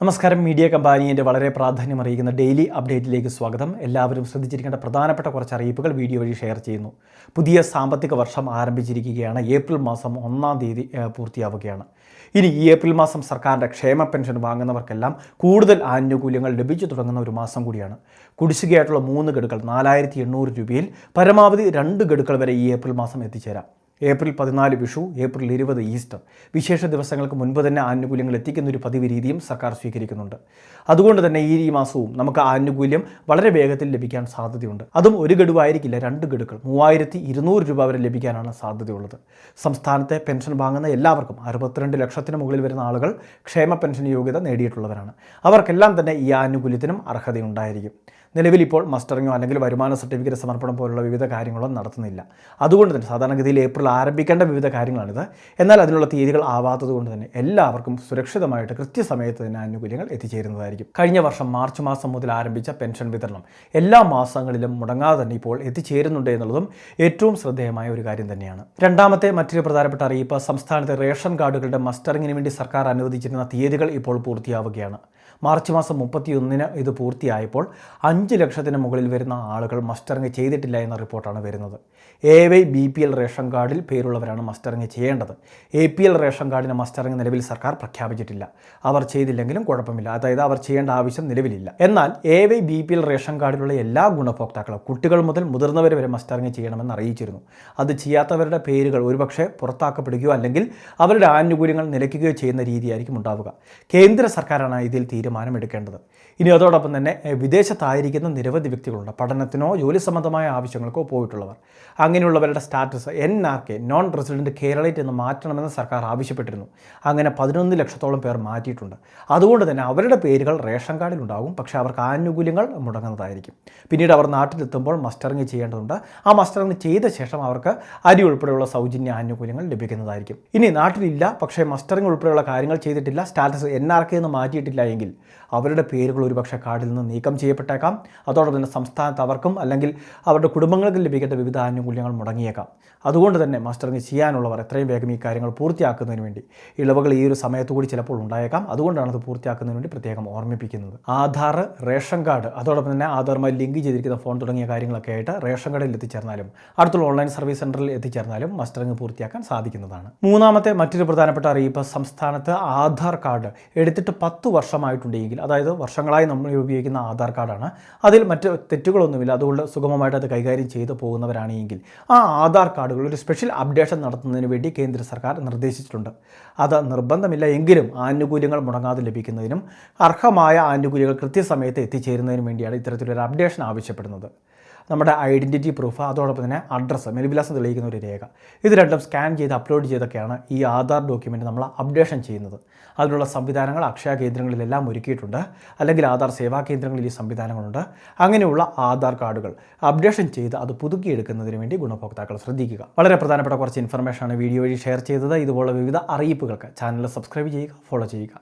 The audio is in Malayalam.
നമസ്കാരം. മീഡിയ കമ്പാനിയുടെ വളരെ പ്രാധാന്യം അറിയിക്കുന്ന ഡെയിലി അപ്ഡേറ്റിലേക്ക് സ്വാഗതം. എല്ലാവരും ശ്രദ്ധിച്ചിരിക്കേണ്ട പ്രധാനപ്പെട്ട കുറച്ച് അറിയിപ്പുകൾ വീഡിയോ വഴി ഷെയർ ചെയ്യുന്നു. പുതിയ സാമ്പത്തിക വർഷം ആരംഭിച്ചിരിക്കുകയാണ്. ഏപ്രിൽ മാസം ഒന്നാം തീയതി പൂർത്തിയാവുകയാണ്. ഇനി ഈ ഏപ്രിൽ മാസം സർക്കാരിന്റെ ക്ഷേമ പെൻഷൻ വാങ്ങുന്നവർക്കെല്ലാം കൂടുതൽ ആനുകൂല്യങ്ങൾ ലഭിച്ചു തുടങ്ങുന്ന ഒരു മാസം കൂടിയാണ്. കുടിശ്ശികയായിട്ടുള്ള മൂന്ന് ഗഡുക്കൾ നാലായിരത്തി എണ്ണൂറ് രൂപയിൽ പരമാവധി രണ്ട് ഗഡുക്കൾ വരെ ഈ ഏപ്രിൽ മാസം എത്തിച്ചേരാം. ഏപ്രിൽ പതിനാല് വിഷു ഏപ്രിൽ ഇരുപത് ഈസ്റ്റർ. വിശേഷ ദിവസങ്ങൾക്ക് മുൻപ് തന്നെ ആനുകൂല്യങ്ങൾ എത്തിക്കുന്ന ഒരു പതിവ് രീതിയും സർക്കാർ സ്വീകരിക്കുന്നുണ്ട്. അതുകൊണ്ട് തന്നെ ഈ മാസവും നമുക്ക് ആനുകൂല്യം വളരെ വേഗത്തിൽ ലഭിക്കാൻ സാധ്യതയുണ്ട്. അതും ഒരു ഗഡുവായിരിക്കില്ല രണ്ട് ഗഡുക്കൾ. മൂവായിരത്തി ഇരുന്നൂറ് രൂപ വരെ ലഭിക്കാനാണ് സാധ്യതയുള്ളത്. സംസ്ഥാനത്തെ പെൻഷൻ വാങ്ങുന്ന എല്ലാവർക്കും അറുപത്തിരണ്ട് ലക്ഷത്തിന് മുകളിൽ വരുന്ന ആളുകൾ ക്ഷേമ പെൻഷൻ യോഗ്യത നേടിയിട്ടുള്ളവരാണ്. അവർക്കെല്ലാം തന്നെ ഈ ആനുകൂല്യത്തിനും അർഹതയുണ്ടായിരിക്കും. നിലവിൽ ഇപ്പോൾ മസ്റ്ററിങ്ങോ അല്ലെങ്കിൽ വരുമാന സർട്ടിഫിക്കറ്റ് സമർപ്പണം പോലുള്ള വിവിധ കാര്യങ്ങളോ നടത്തുന്നില്ല. അതുകൊണ്ട് തന്നെ സാധാരണഗതിയിൽ ഏപ്രിൽ ആരംഭിക്കേണ്ട വിവിധ കാര്യങ്ങളാണിത്. എന്നാൽ അതിനുള്ള തീയതികൾ ആവാത്തത് കൊണ്ട് തന്നെ എല്ലാവർക്കും സുരക്ഷിതമായിട്ട് കൃത്യസമയത്ത് തന്നെ ആനുകൂല്യങ്ങൾ എത്തിച്ചേരുന്നതായിരിക്കും. കഴിഞ്ഞ വർഷം മാർച്ച് മാസം മുതൽ ആരംഭിച്ച പെൻഷൻ വിതരണം എല്ലാ മാസങ്ങളിലും മുടങ്ങാതെ തന്നെ ഇപ്പോൾ എത്തിച്ചേരുന്നുണ്ട് എന്നുള്ളതും ഏറ്റവും ശ്രദ്ധേയമായ ഒരു കാര്യം തന്നെയാണ്. രണ്ടാമത്തെ മറ്റൊരു പ്രധാനപ്പെട്ട അറിയിപ്പ് സംസ്ഥാനത്തെ റേഷൻ കാർഡുകളുടെ മസ്റ്ററിങ്ങിന് വേണ്ടി സർക്കാർ അനുവദിച്ചിരുന്ന തീയതികൾ ഇപ്പോൾ പൂർത്തിയാവുകയാണ്. മാർച്ച് മാസം മുപ്പത്തിയൊന്നിന് ഇത് പൂർത്തിയായപ്പോൾ അഞ്ച് ലക്ഷത്തിന് മുകളിൽ വരുന്ന ആളുകൾ മസ്റ്ററിങ് ചെയ്തിട്ടില്ല എന്ന റിപ്പോർട്ടാണ് വരുന്നത്. A Y B P L ration കാർഡിൽ പേരുള്ളവരാണ് മസ്റ്ററിങ് ചെയ്യേണ്ടത്. എ പി എൽ റേഷൻ കാർഡിന് മസ്റ്ററിങ് നിലവിൽ സർക്കാർ പ്രഖ്യാപിച്ചിട്ടില്ല. അവർ ചെയ്തില്ലെങ്കിലും കുഴപ്പമില്ല. അതായത് അവർ ചെയ്യേണ്ട ആവശ്യം നിലവിലില്ല. എന്നാൽ A Y B P L ration കാർഡിലുള്ള എല്ലാ ഗുണഭോക്താക്കളും കുട്ടികൾ മുതൽ മുതിർന്നവർ വരെ മസ്റ്ററിങ് ചെയ്യണമെന്ന് അറിയിച്ചിരുന്നു. അത് ചെയ്യാത്തവരുടെ പേരുകൾ ഒരുപക്ഷെ പുറത്താക്കപ്പെടുകയോ അല്ലെങ്കിൽ അവരുടെ ആനുകൂല്യങ്ങൾ നിലയ്ക്കുകയോ ചെയ്യുന്ന രീതിയായിരിക്കും ഉണ്ടാവുക. കേന്ദ്ര സർക്കാരാണ് ഇതിൽ തീരുമാനമെടുക്കേണ്ടത്. ഇനി അതോടൊപ്പം തന്നെ വിദേശത്തായിരിക്കുന്ന നിരവധി വ്യക്തികളുണ്ട്. പഠനത്തിനോ ജോലി സംബന്ധമായ ആവശ്യങ്ങൾക്കോ പോയിട്ടുള്ളവർ. അങ്ങനെയുള്ളവരുടെ status N R K non resident Keralite എന്ന് മാറ്റണമെന്ന് സർക്കാർ ആവശ്യപ്പെട്ടിരുന്നു. അങ്ങനെ പതിനൊന്ന് ലക്ഷത്തോളം പേർ മാറ്റിയിട്ടുണ്ട്. അതുകൊണ്ട് തന്നെ അവരുടെ പേരുകൾ റേഷൻ കാർഡിൽ ഉണ്ടാകും പക്ഷേ അവർക്ക് ആനുകൂല്യങ്ങൾ മുടങ്ങുന്നതായിരിക്കും. പിന്നീട് അവർ നാട്ടിലെത്തുമ്പോൾ മസ്റ്ററിങ് ചെയ്യേണ്ടതുണ്ട്. ആ മസ്റ്ററിങ് ചെയ്ത ശേഷം അവർക്ക് അരി ഉൾപ്പെടെയുള്ള സൗജന്യ ആനുകൂല്യങ്ങൾ ലഭിക്കുന്നതായിരിക്കും. ഇനി നാട്ടിലില്ല. പക്ഷേ മസ്റ്ററിങ് ഉൾപ്പെടെയുള്ള കാര്യങ്ങൾ ചെയ്തിട്ടില്ല. സ്റ്റാറ്റസ് എൻ ആർ കെ എന്ന് മാറ്റിയിട്ടില്ല എങ്കിൽ അവരുടെ പേരുകൾ ഒരുപക്ഷെ കാർഡിൽ നിന്ന് നീക്കം ചെയ്യപ്പെട്ടേക്കാം. അതോടൊപ്പം തന്നെ സംസ്ഥാനത്ത് അവർക്കും അല്ലെങ്കിൽ അവരുടെ കുടുംബങ്ങൾക്ക് ലഭിക്കേണ്ട വിവിധ ആനുകൂല്യങ്ങൾ മുടങ്ങിയേക്കാം. അതുകൊണ്ട് തന്നെ മാസ്റ്ററിങ് ചെയ്യാനുള്ളവർ എത്രയും വേഗം ഈ കാര്യങ്ങൾ പൂർത്തിയാക്കുന്നതിന് വേണ്ടി ഇളവുകൾ ഈ ഒരു സമയത്തു കൂടി ചിലപ്പോൾ ഉണ്ടായേക്കാം. അതുകൊണ്ടാണ് അത് പൂർത്തിയാക്കുന്നതിന് വേണ്ടി പ്രത്യേകം ഓർമ്മിപ്പിക്കുന്നത്. ആധാർ റേഷൻ കാർഡ് അതോടൊപ്പം തന്നെ ആധാറുമായി ലിങ്ക് ചെയ്തിരിക്കുന്ന ഫോൺ തുടങ്ങിയ കാര്യങ്ങളൊക്കെ ആയിട്ട് റേഷൻ കാർഡിൽ എത്തിച്ചേർന്നാലും അടുത്തുള്ള ഓൺലൈൻ സർവീസ് സെന്ററിൽ എത്തിച്ചേർന്നാലും മസ്റ്ററിങ് പൂർത്തിയാക്കാൻ സാധിക്കുന്നതാണ്. മൂന്നാമത്തെ മറ്റൊരു പ്രധാനപ്പെട്ട അറിയിപ്പ് സംസ്ഥാനത്ത് ആധാർ കാർഡ് എടുത്തിട്ട് പത്ത് വർഷമായിട്ടുണ്ടെങ്കിൽ അതായത് വർഷങ്ങളായി നമ്മൾ ഉപയോഗിക്കുന്ന ആധാർ കാർഡാണ്. അതിൽ മറ്റ് തെറ്റുകളൊന്നുമില്ല. അതുകൊണ്ട് സുഗമമായിട്ട് അത് കൈകാര്യം ചെയ്തു പോകുന്നവരാണെങ്കിൽ ആ ആധാർ കാർഡുകൾ ഒരു സ്പെഷ്യൽ അപ്ഡേഷൻ നടത്തുന്നതിന് വേണ്ടി കേന്ദ്ര സർക്കാർ നിർദ്ദേശിച്ചിട്ടുണ്ട്. അത് നിർബന്ധമില്ല എങ്കിലും ആനുകൂല്യങ്ങൾ മുടങ്ങാതെ ലഭിക്കുന്നതിനും അർഹമായ ആനുകൂല്യങ്ങൾ കൃത്യസമയത്ത് എത്തിച്ചേരുന്നതിനും വേണ്ടിയാണ് ഇത്തരത്തിലൊരു അപ്ഡേഷൻ ആവശ്യപ്പെടുന്നത്. നമ്മുടെ ഐഡന്റിറ്റി പ്രൂഫ് അതോടൊപ്പം തന്നെ അഡ്രസ്സ് മേൽവിലാസം തെളിയിക്കുന്ന ഒരു രേഖ. ഇത് രണ്ടും സ്കാൻ ചെയ്ത് അപ്ലോഡ് ചെയ്തൊക്കെയാണ് ഈ ആധാർ ഡോക്യുമെന്റ് നമ്മൾ അപ്ഡേഷൻ ചെയ്യുന്നത്. അതിനുള്ള സംവിധാനങ്ങൾ അക്ഷയ കേന്ദ്രങ്ങളിലെല്ലാം ഒരുക്കിയിട്ടുണ്ട്. അല്ലെങ്കിൽ ആധാർ സേവാ കേന്ദ്രങ്ങളിൽ ഈ സംവിധാനങ്ങളുണ്ട്. അങ്ങനെയുള്ള ആധാർ കാർഡുകൾ അപ്ഡേഷൻ ചെയ്ത് അത് പുതുക്കിയെടുക്കുന്നതിന് വേണ്ടി ഗുണഭോക്താക്കൾ ശ്രദ്ധിക്കുക. വളരെ പ്രധാനപ്പെട്ട കുറച്ച് ഇൻഫർമേഷനാണ് വീഡിയോ വഴി ഷെയർ ചെയ്തത്. ഇതുപോലുള്ള വിവിധ അറിയിപ്പുകൾക്ക് ചാനൽ സബ്സ്ക്രൈബ് ചെയ്യുക ഫോളോ ചെയ്യുക.